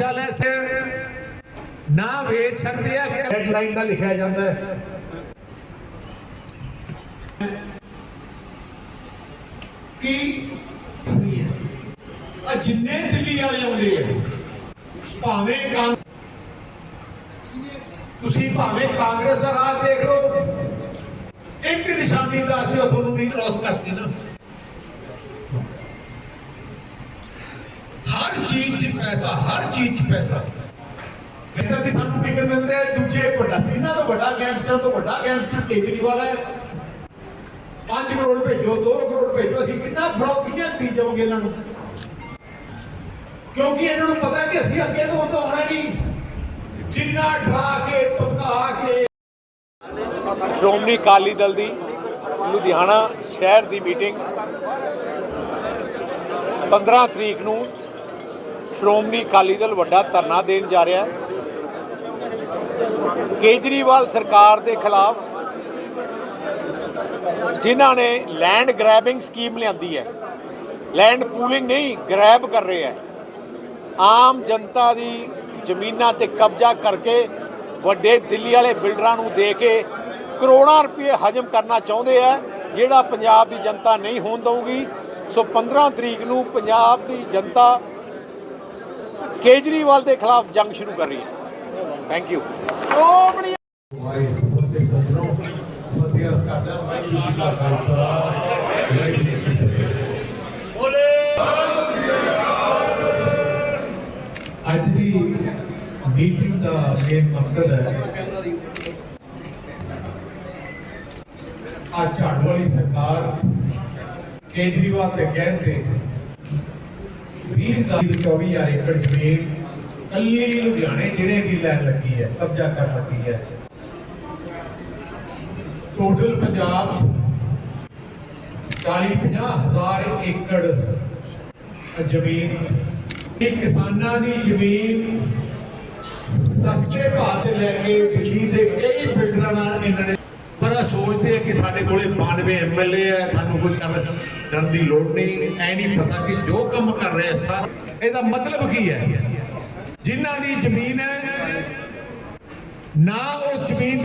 ਕਬਜ਼ਾ ਲੈ ਨਾ ਵੇਚ ਸਕਦੇ ਆ ਰੈਡ ਲਾਈਨ ਨਾਲ ਲਿਖਿਆ ਜਾਂਦਾ ਹੈ। ਕਿ ਆ ਜਿੰਨੇ ਦਿੱਲੀ ਵਾਲੇ ਆਉਂਦੇ ਆ, ਭਾਵੇਂ ਕਾਂ ਤੁਸੀਂ ਭਾਵੇਂ ਕਾਂਗਰਸ ਦਾ ਰਾਜ ਦੇਖ ਲਓ। ਇੱਕ ਨਿਸ਼ਾਨੀ ਦਾ ਅਸੀਂ ਤੁਹਾਨੂੰ ਨਹੀਂ ਕ੍ਰੋਸ ਕਰਦੇ ਨਾ ਹਰ ਚੀਜ਼ 'ਚ ਪੈਸਾ ਹਰ ਚੀਜ਼ 'ਚ ਪੈਸਾ। ਮਿਸਟਰ ਦੀ ਸਾਨੂੰ ਟਿਕਟ ਦਿੰਦੇ ਆ, ਦੂਜੇ ਇੱਕ ਵੱਡਾ ਸੀ। ਇਹਨਾਂ ਤੋਂ ਵੱਡਾ ਗੈਂਗਸਟਰ ਤੋਂ ਵੱਡਾ ਗੈਂਗਸਟਰ ਕੇਜਰੀਵਾਲ ਹੈ। 5 ਕਰੋੜ ਭੇਜੋ 2 ਕਰੋੜ ਭੇਜੋ ਅਸੀਂ ਕਿੰਨਾ ਫਰੋਕ ਕਿੰਨਾ ਦੀ ਜਾਵਾਂਗੇ ਇਹਨਾਂ ਨੂੰ? ਕਿਉਂਕਿ ਇਹਨਾਂ ਨੂੰ ਪਤਾ ਕਿ ਅਸੀਂ ਅੱਗੇ ਤੋਂ ਤਾਂ ਆਉਣਾ ਨਹੀਂ। ਜਿੰਨਾ ਡਰਾ ਕੇ ਧਮਕਾ ਕੇ। ਸ਼੍ਰੋਮਣੀ ਅਕਾਲੀ ਦਲ ਦੀ ਲੁਧਿਆਣਾ ਸ਼ਹਿਰ ਦੀ ਮੀਟਿੰਗ। 15 ਤਰੀਕ ਨੂੰ ਸ਼੍ਰੋਮਣੀ ਅਕਾਲੀ ਦਲ ਵੱਡਾ ਧਰਨਾ ਦੇਣ ਜਾ ਰਿਹਾ ਹੈ। ਕੇਜਰੀਵਾਲ ਸਰਕਾਰ ਦੇ ਖਿਲਾਫ ਜਿਨ੍ਹਾਂ ਨੇ ਲੈਂਡ ਗ੍ਰੈਬਿੰਗ ਸਕੀਮ ਲਿਆਂਦੀ ਹੈ। ਲੈਂਡ ਪੂਲਿੰਗ ਨਹੀਂ ਗ੍ਰੈਬ ਕਰ ਰਹੇ ਹੈ। ਆਮ ਜਨਤਾ ਦੀ ਜ਼ਮੀਨਾਂ ਤੇ ਕਬਜ਼ਾ ਕਰਕੇ ਵੱਡੇ ਦਿੱਲੀ ਵਾਲੇ ਬਿਲਡਰਾਂ ਨੂੰ ਦੇ ਕੇ ਕਰੋੜਾਂ ਰੁਪਏ ਹਜਮ ਕਰਨਾ ਚਾਹੁੰਦੇ ਆ, ਜਿਹੜਾ ਪੰਜਾਬ ਦੀ ਜਨਤਾ ਨਹੀਂ ਹੋਣ ਦਊਗੀ। ਸੋ 15 ਤਰੀਕ ਨੂੰ ਪੰਜਾਬ ਦੀ ਜਨਤਾ ਕੇਜਰੀਵਾਲ ਦੇ ਖਿਲਾਫ ਜੰਗ ਸ਼ੁਰੂ ਕਰ ਰਹੀ ਹੈ। ਥੈਂਕ ਯੂ ਵਾਹਿਗੁਰੂ ਦੇ ਸਜਣੋ ਫਤਿਹ ਅਸ ਵਾਹਿਗੁਰੂ ਜੀ ਕਾ ਖਾਲਸਾ ਵਾਹਿਗੁਰੂ ਜੀ ਕੀ ਫਤਿਹ ਅੱਜ ਦੀ ਮੀਟਿੰਗ ਦਾ ਮੇਨ ਮਕਸਦ ਹੈ ਅੱਜ ਝਾੜੂ ਵਾਲੀ ਸਰਕਾਰ ਕੇਜਰੀਵਾਲ ਦੇ ਕਹਿਣ ਤੇ 20000 ਏਕੜ ਜ਼ਮੀਨ ਕੱਲੀ ਲੁਧਿਆਣੇ ਜ਼ਿਲ੍ਹੇ ਦੀ ਲੈਣ ਲੱਗੀ ਹੈ, ਕਬਜ਼ਾ ਕਰਨ ਲੱਗੀ ਹੈ। ਟੋਟਲ ਪੰਜਾਬ 40 ਹਜ਼ਾਰ ਏਕੜ ਜ਼ਮੀਨ। ਇਹ ਕਿਸਾਨਾਂ ਦੀ ਜ਼ਮੀਨ ਸਸਤੇ ਭਾਅ ਤੇ ਲੈ ਕੇ ਦਿੱਲੀ ਦੇ ਕਈ ਬਿਲਡਰਾਂ ਨਾਲ ਇਹਨਾਂ ਨੇ ਸੋਚਦੇ ਆ ਕਿ ਸਾਡੇ ਕੋਲੇ 92 ਐਮਐਲਏ ਹੈ ਸਾਨੂੰ ਕੋਈ ਕਰਨ ਡਰਨ ਦੀ ਲੋੜ ਨਹੀਂ। ਐ ਨਹੀਂ ਪਤਾ ਕਿ ਜੋ ਕੰਮ ਕਰ ਰਹੇ ਆ ਸਰ ਇਹਦਾ ਮਤਲਬ ਕੀ ਹੈ? ਜਿਨ੍ਹਾਂ ਦੀ ਜ਼ਮੀਨ ਹੈ, ਨਾ ਉਹ ਜ਼ਮੀਨ